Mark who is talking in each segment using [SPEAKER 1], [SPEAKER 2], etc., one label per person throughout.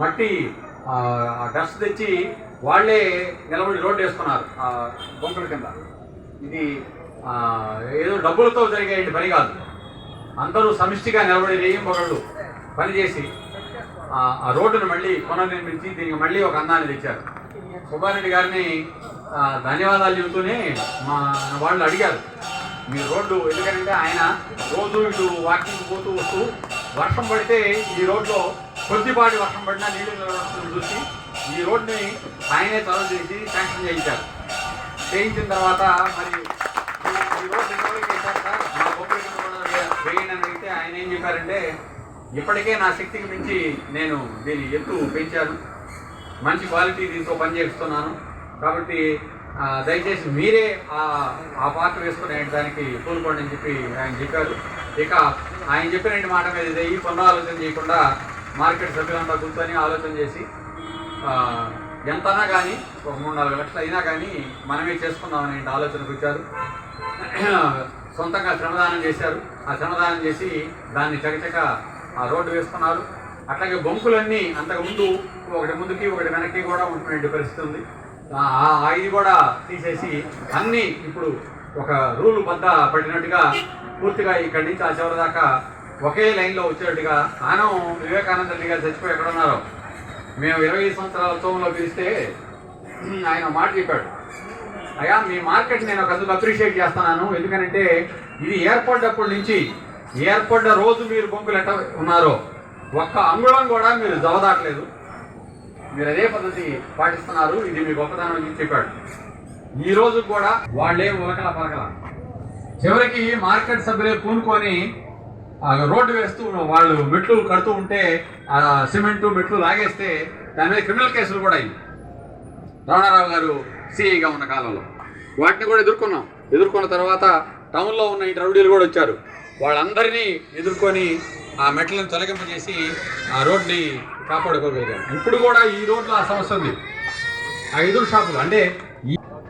[SPEAKER 1] మట్టి డస్ట్ తెచ్చి వాళ్ళే నిలబడి రోడ్డు వేసుకున్నారు బొంకల కింద. ఇది ఏదో డబ్బులతో జరిగే పని కాదు. అందరూ సమిష్టిగా నిలబడి రేయం పొగళ్ళు పనిచేసి ఆ రోడ్డును మళ్ళీ పునర్నిర్మించి దీనికి మళ్ళీ ఒక అందాన్ని తెచ్చారు. సుబ్బారెడ్డి గారిని ధన్యవాదాలు చెబుతూనే మా వాళ్ళు అడిగారు మీ రోడ్డు ఎందుకంటే ఆయన రోజు ఇటు వాకింగ్ పోతూ వస్తూ వర్షం పడితే ఈ రోడ్లో కొద్దిపాటి వర్షం పడినా నీళ్ళు చూసి ఈ రోడ్ని ఆయనే చదువు చేసి శాంక్షన్ చేయించారు. చేయించిన తర్వాత మరి ఈ- ఈ రోడ్డు వేశారు సార్? మా బొబ్బరి కూడా వేయండి అని అడిగితే ఆయన ఏం చెప్పారంటే ఇప్పటికే నా శక్తికి మించి నేను దీని ఎత్తు పెంచాను. మంచి క్వాలిటీ దీంతో పనిచేస్తున్నాను. కాబట్టి దయచేసి మీరే ఆ పాత్ర పార్ట్ వేసుకునే దానికి కోరుకోండి అని చెప్పి ఆయన చెప్పారు. ఇక ఆయన చెప్పిన రెండు మాట మీద ఇదే ఈ పునరాలోచన ఆలోచన చేయకుండా మార్కెట్ సభ్యులంతా కూర్చొని ఆలోచన చేసి ఎంతనా కానీ ఒక మూడు నాలుగు లక్షలు అయినా కానీ మనమే చేసుకుందామని ఆలోచనకు వచ్చారు. సొంతంగా శ్రమదానం చేశారు. ఆ శ్రమదానం చేసి దాన్ని చకచక ఆ రోడ్డు వేసుకున్నారు. అట్లాగే బొంకులన్నీ అంతకుముందు ఒకటి ముందుకి ఒకటి వెనక్కి కూడా ఉంటున్న పరిస్థితి ఉంది. ఆ- ఆ ఇది కూడా తీసేసి అన్నీ ఇప్పుడు ఒక రూలు బద్ద పడినట్టుగా పూర్తిగా ఇక్కడి నుంచి ఆ చివరి దాకా ఒకే లైన్లో వచ్చేట్టుగా ఆనం వివేకానంద రెడ్డి గారు చచ్చిపోయి ఎక్కడ ఉన్నారో మేము ఇరవై ఐదు సంవత్సరాల ఉత్సవంలో పిలిస్తే ఆయన మాట చెప్పాడు. అయ్యా మీ మార్కెట్ నేను ఒక అందుకు అప్రిషియేట్ చేస్తున్నాను. ఎందుకంటే ఇది ఏర్పడ్డప్పటి నుంచి ఏర్పడ్డ రోజు మీరు బొంకులు ఎట్ట ఉన్నారో. ఒక్క అంగుళం కూడా మీరు జవదాట్లేదు. మీరు అదే పద్ధతి పాటిస్తున్నారు. ఇది మీ గొప్పతనం అని చెప్పాడు. ఈ రోజు కూడా వాళ్ళే ఉలకల పలకల. చివరికి మార్కెట్ సభ్యులే పూనుకొని రోడ్డు వేస్తూ వాళ్ళు మెట్లు కడుతూ ఉంటే ఆ సిమెంటు మెట్లు లాగేస్తే దాని మీద క్రిమినల్ కేసులు కూడా అయ్యి రమణారావు గారు సిఐగా ఉన్న కాలంలో. వాటిని కూడా ఎదుర్కొన్నాం. ఎదుర్కొన్న తర్వాత టౌన్లో ఉన్న ఈ రౌడీలు కూడా వచ్చారు. వాళ్ళందరినీ ఎదుర్కొని ఆ మెట్లను తొలగింపజేసి ఆ రోడ్ని కాపాడుకోగలిగాం ఇప్పుడు కూడా ఈ రోడ్లో ఆ సమస్య ఉంది. ఆ ఎదురు షాపులు అంటే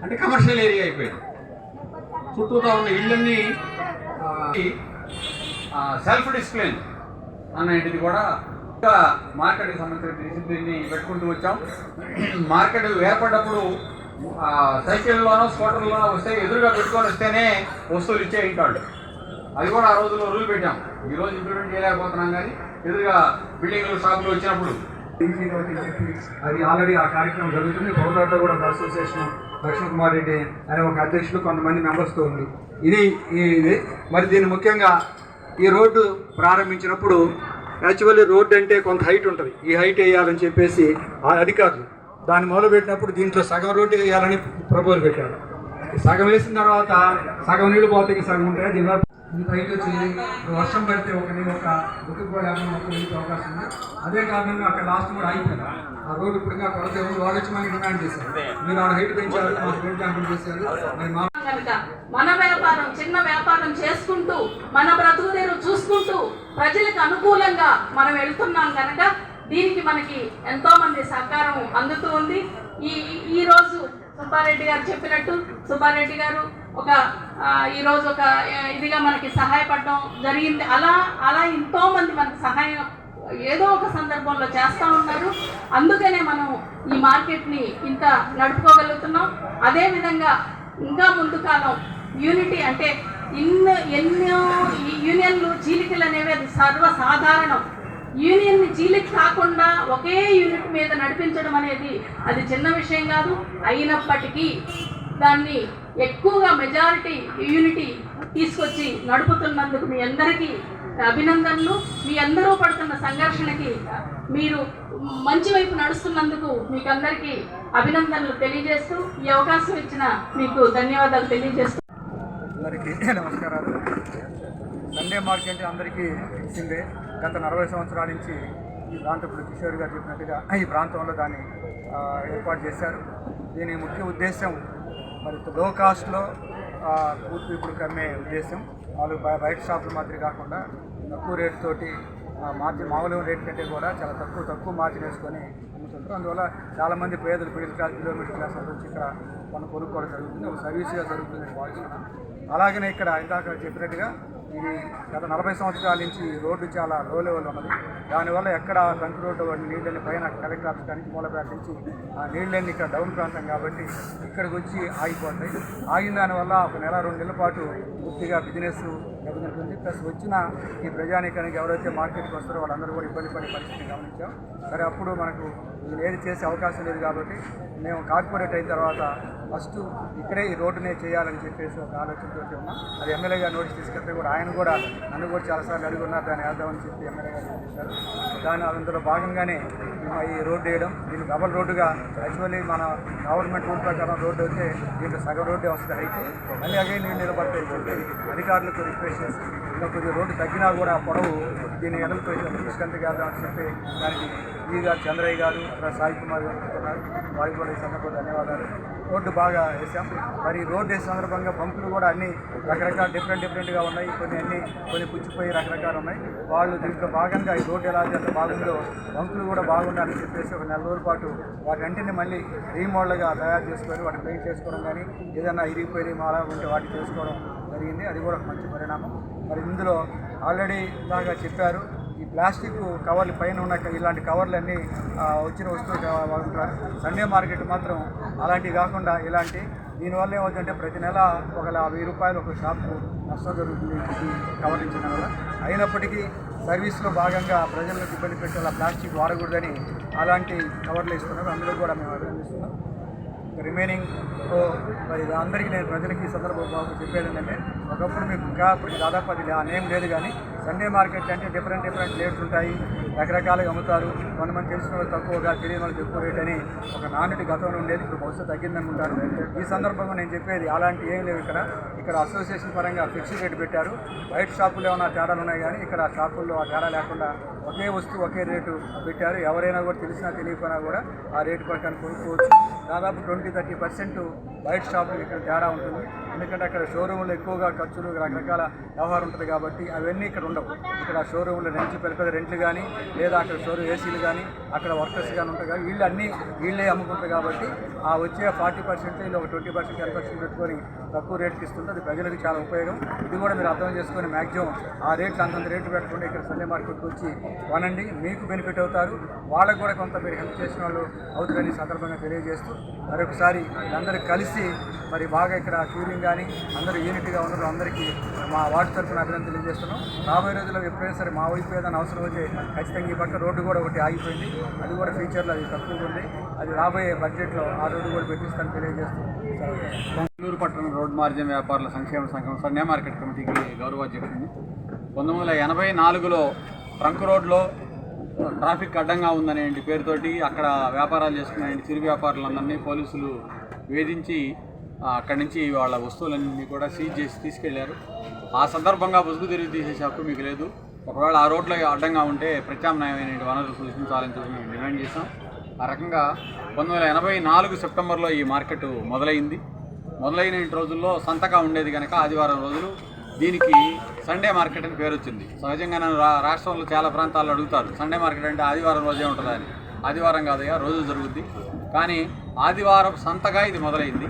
[SPEAKER 1] అంటే కమర్షియల్ ఏరియా అయిపోయింది. చుట్టూతో ఉన్న ఇళ్ళన్నీ సెల్ఫ్ డిసిప్లిన్ అన్నది కూడా ఇంకా మార్కెట్కి సంబంధించిన డిసిప్లిన్ని పెట్టుకుంటూ వచ్చాం. మార్కెట్ ఏర్పడ్డప్పుడు సైకిల్లోనో స్కూటర్లోనో వస్తే ఎదురుగా పెట్టుకొని వస్తేనే వస్తువులు ఇచ్చే ఉంటాడు. అది కూడా ఆ రోజుల్లో రూల్ పెట్టాం. ఈ రోజు ఇంప్లిమెంట్ చేయలేకపోతున్నాం కానీ ఎదురుగా బిల్డింగ్లు షాపులు వచ్చినప్పుడు.
[SPEAKER 2] అది ఆల్రెడీ ఆ కార్యక్రమం జరుగుతుంది. కోదాడలో కూడా అసోసియేషన్ లక్ష్మణ్ కుమార్ రెడ్డి అనే ఒక అధ్యక్షులు కొంతమంది మెంబర్స్తో ఉంది. ఇది ఇది మరి దీన్ని ముఖ్యంగా ఈ రోడ్డు ప్రారంభించినప్పుడు యాక్చువల్లీ రోడ్డు అంటే కొంత హైట్ ఉంటుంది. ఈ హైట్ వేయాలని చెప్పేసి ఆ అధికారులు దాన్ని మొదలుపెట్టినప్పుడు దీంట్లో సగం రోడ్డు వేయాలని ప్రపోజల్ పెట్టారు. సగం వేసిన తర్వాత సగం నీళ్ళు పోతే సగం ఉంటాయి. దీనివల్ల ఇంత హైట్ వచ్చింది. వర్షం పడితే ఒక ఒక కూడా యాభై వెళ్ళే అవకాశం ఉంది. అదే కారణంగా అక్కడ లాస్ట్ కూడా అయిపోయింది ఆ రోడ్డు ఇప్పుడు కొరత ఉంది మనకి డిమాండ్ చేశారు. మీరు ఆడ హైట్ పెంచారు మాకు రోడ్ చేశారు. మరి మా
[SPEAKER 3] కనుక మన వ్యాపారం చిన్న వ్యాపారం చేసుకుంటూ మన బ్రతుకు తెరువు చూసుకుంటూ ప్రజలకు అనుకూలంగా మనం వెళ్తున్నాం కనుక దీనికి మనకి ఎంతోమంది సహకారం అందుతూ ఉంది. ఈ ఈరోజు సుబ్బారెడ్డి గారు చెప్పినట్టు సుబ్బారెడ్డి గారు ఒక ఈరోజు ఒక ఇదిగా మనకి సహాయపడడం జరిగింది. అలా అలా ఎంతోమంది మనకి సహాయం ఏదో ఒక సందర్భంలో చేస్తూ ఉన్నారు. అందుకనే మనం ఈ మార్కెట్ని ఇంత నడుపుకోగలుగుతున్నాం. అదేవిధంగా ఇంకా ముందు కాలం యూనిటీ అంటే ఇన్ని ఎన్నో ఈ యూనియన్లు చీలికలు అనేవి అది సర్వసాధారణం. యూనియన్ని చీలిక కాకుండా ఒకే యూనిట్ మీద నడిపించడం అనేది అది చిన్న విషయం కాదు అయినప్పటికీ దాన్ని ఎక్కువగా మెజారిటీ యూనిటీ తీసుకొచ్చి నడుపుతున్నందుకు మీ అందరికీ అభినందనలు. మీ అందరూ పడుతున్న సంఘర్షణకి మీరు మంచి వైపు నడుస్తున్నందుకు మీకు అందరికీ అభినందనలు తెలియజేస్తూ ఈ అవకాశం ఇచ్చిన మీకు ధన్యవాదాలు తెలియజేస్తూ
[SPEAKER 2] అందరికీ నమస్కారాలు. సండే మార్కెట్ అందరికీ తెలిసిందే. గత నలభై సంవత్సరాల నుంచి ఈ ప్రాంతం ఇప్పుడు కిషోర్ గారు చెప్పినట్టుగా ఈ ప్రాంతంలో దాన్ని ఏర్పాటు చేశారు. దీని ముఖ్య ఉద్దేశం మరి లో కాస్ట్లో పూర్తి ఇప్పుడు కమ్మే ఉద్దేశం. వాళ్ళు బయట షాపుల మాదిరి కాకుండా తక్కువ రేటు తోటి మార్జిన్ మామూలు రేట్ కంటే కూడా చాలా తక్కువ తక్కువ మార్జిన్ వేసుకొని అమ్ముతుంటారు. అందువల్ల చాలామంది పేదలు middle class below middle class వచ్చి ఇక్కడ మనం కొనుక్కోవడం జరుగుతుంది. ఒక సర్వీస్గా జరుగుతుంది భావిస్తున్నాను. అలాగనే ఇక్కడ ఇందాక చెప్పినట్టుగా ఇది గత నలభై సంవత్సరాల నుంచి రోడ్డు చాలా లో లెవెల్ ఉన్నది. దానివల్ల ఎక్కడ ట్రంక్ రోడ్డు నీళ్ళని పైన కలెక్టర్ ఆఫీస్ కానీ మూలపేట నుంచి ఆ నీళ్ళని ఇక్కడ డౌన్ ప్రాంతం కాబట్టి ఇక్కడికి వచ్చి ఆగిపోతాయి. ఆగిన దానివల్ల ఒక నెల రెండు నెలల పాటు పూర్తిగా బిజినెస్ దెబ్బతింటుంది ప్లస్ వచ్చిన ఈ ప్రజానీకానికి ఎవరైతే మార్కెట్కి వస్తారో వాళ్ళందరూ కూడా ఇబ్బంది పడే పరిస్థితిని గమనించాం. సరే అప్పుడు మనకు ఏది చేసే అవకాశం లేదు కాబట్టి మేము కార్పొరేట్ అయిన తర్వాత ఫస్ట్ ఇక్కడే ఈ రోడ్డునే చేయాలని చెప్పేసి ఒక ఆలోచనతో ఉన్నాం. అది ఎమ్మెల్యే గారు నోటీస్ తీసుకెళ్తే కూడా ఆయన కూడా నన్ను కూడా చాలాసార్లు అడుగున్నారు దాన్ని వేద్దామని చెప్పి ఎమ్మెల్యే గారు చేశారు దాని అందులో భాగంగానే మేము ఈ రోడ్డు వేయడం దీన్ని డబల్ రోడ్డుగా యాక్చువల్లీ మన గవర్నమెంట్ రూల్ ప్రకారం రోడ్డు అయితే దీంట్లో సగం రోడ్డే వస్తుంది హైట్ మళ్ళీ అగే నీళ్ళు నిలబడతాయి అధికారులకు రిక్వెస్ట్ చేసి ఇంకా కొద్దిగా రోడ్డు తగ్గినా కూడా పొడవు దీన్ని ఎడలతో తీసుకెళ్తే కాదు అని చెప్పి దానికి ఈ గారు చంద్రయ్య గారు సాయి కుమార్ గారు వారికి కూడా ఈ సందర్భంగా ధన్యవాదాలు. రోడ్డు బాగా వేసాం. మరి రోడ్డు వేసే సందర్భంగా బంకులు కూడా అన్ని రకరకాల డిఫరెంట్ డిఫరెంట్గా ఉన్నాయి. కొన్ని అన్ని కొన్ని పుచ్చిపోయి రకరకాలు ఉన్నాయి. వాళ్ళు దీంట్లో భాగంగా ఈ రోడ్డు ఎలా చేస్తే బాగుందో బంకులు కూడా బాగుండాలని చెప్పేసి ఒక నెల రోజుల పాటు వాటంటిని మళ్ళీ రీమోడల్గా తయారు చేసుకొని వాటిని పెయింట్ చేసుకోవడం కానీ ఏదైనా ఇరిగిపోయి మాలా ఉంటే వాటిని చేసుకోవడం జరిగింది. అది కూడా ఒక మంచి పరిణామం. మరి ఇందులో ఆల్రెడీ ఇలాగా చెప్పారు. ఈ ప్లాస్టిక్ కవర్లు పైన ఉన్న ఇలాంటి కవర్లన్నీ అన్నీ వచ్చిన వస్తువులు సండే మార్కెట్ మాత్రం అలాంటివి కాకుండా ఇలాంటి దీనివల్ల ఏమవుతుందంటే ప్రతి నెల ఒక వెయ్యి రూపాయలు ఒక షాప్కు నష్టం జరుగుతుంది కవర్ కవర్లు ఇచ్చిన వల్ల. అయినప్పటికీ సర్వీస్లో భాగంగా ప్రజలకు ఇబ్బంది పెట్టేలా ప్లాస్టిక్ వాడకూడదని అలాంటి కవర్లు ఇస్తున్నారు. అందులో కూడా మేము అభినందిస్తున్నాం. రిమైనింగ్ మరి అందరికీ నేను ప్రజలకి సందర్భంగా చెప్పేది ఏంటంటే ఒకప్పుడు మీకు ఇంకా ఇప్పుడు దాదాపు అది ఆ నేమ్ లేదు కానీ సండే మార్కెట్ అంటే డిఫరెంట్ డిఫరెంట్ రేట్స్ ఉంటాయి. రకరకాలుగా అమ్ముతారు. కొంతమంది తెలిసిన వాళ్ళు తక్కువగా తెలియని వాళ్ళకి ఎక్కువ రేట్ అని ఒక నాణ్యత గతంలో ఉండేది. ఇప్పుడు బహుశా తగ్గిందనుకుంటాను ఈ సందర్భంగా నేను చెప్పేది అలాంటి ఏం లేవు ఇక్కడ. ఇక్కడ అసోసియేషన్ పరంగా ఫిక్స్డ్ రేట్ పెట్టారు. బయట షాపుల్లో ఏమైనా తేడాలు ఉన్నాయి కానీ ఇక్కడ షాపుల్లో ఆ తేడా లేకుండా ఒకే వస్తువు ఒకే రేటు పెట్టారు. ఎవరైనా కూడా తెలిసినా తెలియకపోయినా కూడా ఆ రేటు ప్రకారం కొనుక్కోవచ్చు దాదాపు ట్వంటీ థర్టీ పర్సెంట్ బయట షాపులు ఇక్కడ తేడా ఉంటుంది. ఎందుకంటే అక్కడ షోరూంలో ఎక్కువగా ఖర్చులు రకరకాల వ్యవహారం ఉంటుంది కాబట్టి అవన్నీ ఇక్కడ ఉండవు. ఇక్కడ షోరూంలో రెంట్లు పెద్ద పెద్ద రెంట్లు కానీ లేదా అక్కడ షోరూమ్ ఏసీలు కానీ అక్కడ వర్కర్స్ కానీ ఉంటాయి కానీ వీళ్ళు అన్నీ వీళ్ళే అమ్ముకుంటారు కాబట్టి ఆ వచ్చే ఫార్టీ పర్సెంట్ వీళ్ళు ఒక ట్వంటీ పర్సెంట్ టెన్ పర్సెంట్ పెట్టుకొని తక్కువ రేట్కి ఇస్తుంది అది ప్రజలకు చాలా ఉపయోగం. ఇది కూడా మీరు అర్థం చేసుకొని మ్యాక్సిమం ఆ రేట్లు అంతంత రేట్లు పెట్టకుండా ఇక్కడ సండే మార్కెట్కి వచ్చి కొనండి. మీకు బెనిఫిట్ అవుతారు. వాళ్ళకు కూడా కొంత మీరు హెల్ప్ చేసిన వాళ్ళు అవుతారని సందర్భంగా తెలియజేస్తూ మరొకసారి అందరూ కలిసి మరి బాగా ఇక్కడ క్యూరింగ్ కానీ అందరూ యూనిట్గా ఉన్నారు అందరికీ మా వార్డు తరఫున అభినందనలు తెలియజేస్తున్నాం. రాబోయే రోజుల్లో ఎప్పుడైనా సరే మా వైపు ఏదైనా అవసరం అయితే ఖచ్చితంగా ఈ పక్క రోడ్డు కూడా ఒకటి ఆగిపోయింది. అది కూడా ఫ్యూచర్లో అది తక్కువగా ఉంది. అది రాబోయే బడ్జెట్లో ఆ రోడ్డు కూడా పెట్టిస్తాను తెలియజేస్తూ
[SPEAKER 1] బెంగళూరు పట్టణం రోడ్డు రోడ్ మార్జిన్ వ్యాపారుల సంక్షేమ సంఘం సన్నే మార్కెట్ కమిటీకి గౌరవ చెప్పింది. పంతొమ్మిది వందల ఎనభై నాలుగులో ట్రంక్ రోడ్లో ట్రాఫిక్ అడ్డంగా ఉందనేంటి పేరుతోటి అక్కడ వ్యాపారాలు చేసుకునే చిరు వ్యాపారులందరినీ పోలీసులు వేధించి అక్కడి నుంచి వాళ్ళ వస్తువులన్నీ కూడా సీజ్ చేసి తీసుకెళ్ళారు. ఆ సందర్భంగా బుసుగు తిరిగి తీసేసే హక్కు మీకు లేదు. ఒకవేళ ఆ రోడ్లో అడ్డంగా ఉంటే ప్రత్యామ్నాయమైన వనరులు సూచించాలని చెప్పి మేము డిమాండ్ చేశాం. ఆ రకంగా పంతొమ్మిది వందల ఎనభై నాలుగు సెప్టెంబర్లో ఈ మార్కెట్ మొదలైంది. మొదలైన రోజుల్లో సంతగా ఉండేది కనుక ఆదివారం రోజులు దీనికి సండే మార్కెట్ అని పేరు వచ్చింది. సహజంగా నన్ను రా రాష్ట్రంలో చాలా ప్రాంతాల్లో అడుగుతారు. సండే మార్కెట్ అంటే ఆదివారం రోజే ఉంటుందని. ఆదివారం కాదయ్యా రోజు జరుగుద్ది. కానీ ఆదివారం సంతగా ఇది మొదలైంది.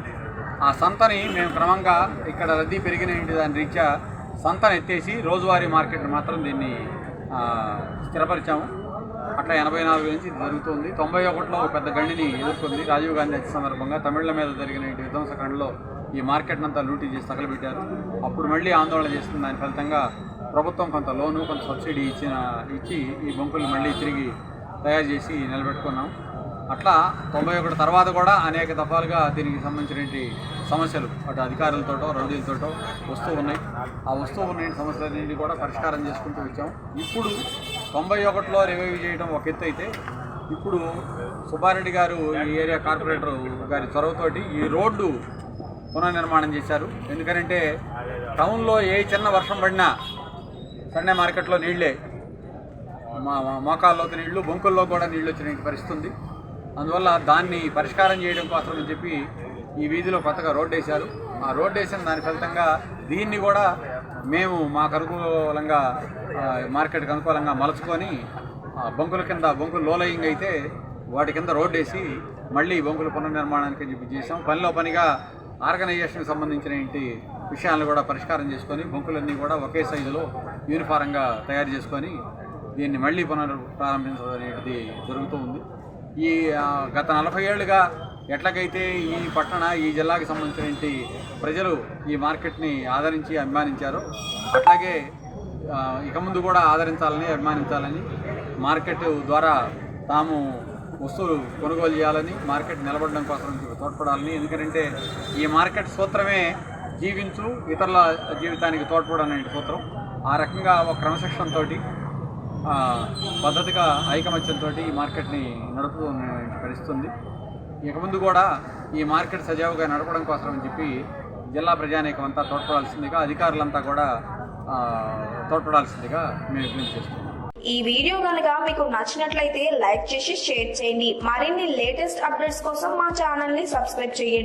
[SPEAKER 1] ఆ సంతని మేము క్రమంగా ఇక్కడ రద్దీ పెరిగిన దాని రీత్యా సంతను ఎత్తేసి రోజువారీ మార్కెట్ మాత్రం దీన్ని స్థిరపరిచాము. అట్లా ఎనభై నాలుగు నుంచి జరుగుతుంది. తొంభై ఒకటిలో ఒక పెద్ద గండిని ఎదుర్కొంది. రాజీవ్ గాంధీ హత్య సందర్భంగా తమిళ మీద జరిగిన ఈ విధ్వంసకాండలో ఈ మార్కెట్నంతా లూటీ చేసి తగలబెట్టారు. అప్పుడు మళ్ళీ ఆందోళన చేస్తున్న దాని ఫలితంగా ప్రభుత్వం కొంత లోను కొంత సబ్సిడీ ఇచ్చిన ఇచ్చి ఈ బొంకులు మళ్ళీ తిరిగి తయారు చేసి నిలబెట్టుకున్నాం. అట్లా తొంభై ఒకటి తర్వాత కూడా అనేక దఫాలుగా దీనికి సంబంధించిన సమస్యలు అటు అధికారులతోటో రౌడీలతోటో వస్తూ ఉన్నాయి. ఆ వస్తూ ఉన్న సమస్యలన్నింటినీ కూడా పరిష్కారం చేసుకుంటూ వచ్చాం. ఇప్పుడు తొంభై ఒకటిలో రివైవ్ చేయడం ఒక ఎత్తు అయితే ఇప్పుడు సుబ్బారెడ్డి గారు ఈ ఏరియా కార్పొరేటర్ గారి చొరవతోటి ఈ రోడ్డు పునర్నిర్మాణం చేశారు. ఎందుకంటే టౌన్లో ఏ చిన్న వర్షం పడినా సండే మార్కెట్లో నీళ్ళే మా మోకాల్లోకి నీళ్ళు బొంకుల్లో కూడా నీళ్ళు వచ్చిన పరిస్థితి ఉంది. అందువల్ల దాన్ని పరిష్కారం చేయడం కోసం అని చెప్పి ఈ వీధిలో కొత్తగా రోడ్డు వేశారు. ఆ రోడ్డు వేసిన దాని ఫలితంగా దీన్ని కూడా మేము మాకు అనుకూలంగా మార్కెట్కి అనుకూలంగా మలుచుకొని ఆ, బొంకుల కింద బొంకులు లోలయింగ్ అయితే వాటి కింద రోడ్డు వేసి మళ్ళీ బొంకుల పునర్నిర్మాణానికి చెప్పి చేసాం పనిలో పనిగా ఆర్గనైజేషన్కి సంబంధించిన ఇంటి విషయాలను కూడా పరిష్కారం చేసుకొని బొంకులన్నీ కూడా ఒకే సైజులో యూనిఫారంగా తయారు చేసుకొని దీన్ని మళ్ళీ పునర్ ప్రారంభించడం అనేది జరుగుతూ ఉంది. ఈ గత నలభై ఏళ్ళుగా ఎట్లాగైతే ఈ పట్టణ ఈ జిల్లాకి సంబంధించినటువంటి ప్రజలు ఈ మార్కెట్ని ఆదరించి అభిమానించారు అట్లాగే ఇక ముందు కూడా ఆదరించాలని అభిమానించాలని మార్కెట్ ద్వారా తాము వస్తువులు కొనుగోలు చేయాలని మార్కెట్ నిలబడడం కోసం తోడ్పడాలని ఎందుకంటే ఈ మార్కెట్ సూత్రమే జీవించు ఇతరుల జీవితానికి తోడ్పడడం సూత్రం. ఆ రకంగా ఒక క్రమశిక్షణతోటి పద్ధతిగా ఐకమత్యంతో ఈ మార్కెట్ని నడుపుతూ ఉన్న ఇక ముందు కూడా ఈ మార్కెట్ సజావుగా నడపడం కోసం అని చెప్పి జిల్లా ప్రజానీకం అంతా తోడ్పడాల్సిందిగా అధికారులంతా కూడా తోడ్పడాల్సిందిగా మేము విజ్ఞప్తి చేస్తున్నాం.
[SPEAKER 4] ఈ వీడియో కనుక మీకు నచ్చినట్లయితే లైక్ చేసి షేర్ చేయండి. మరిన్ని లేటెస్ట్ అప్డేట్స్ కోసం మా ఛానల్ని సబ్స్క్రైబ్ చేయండి.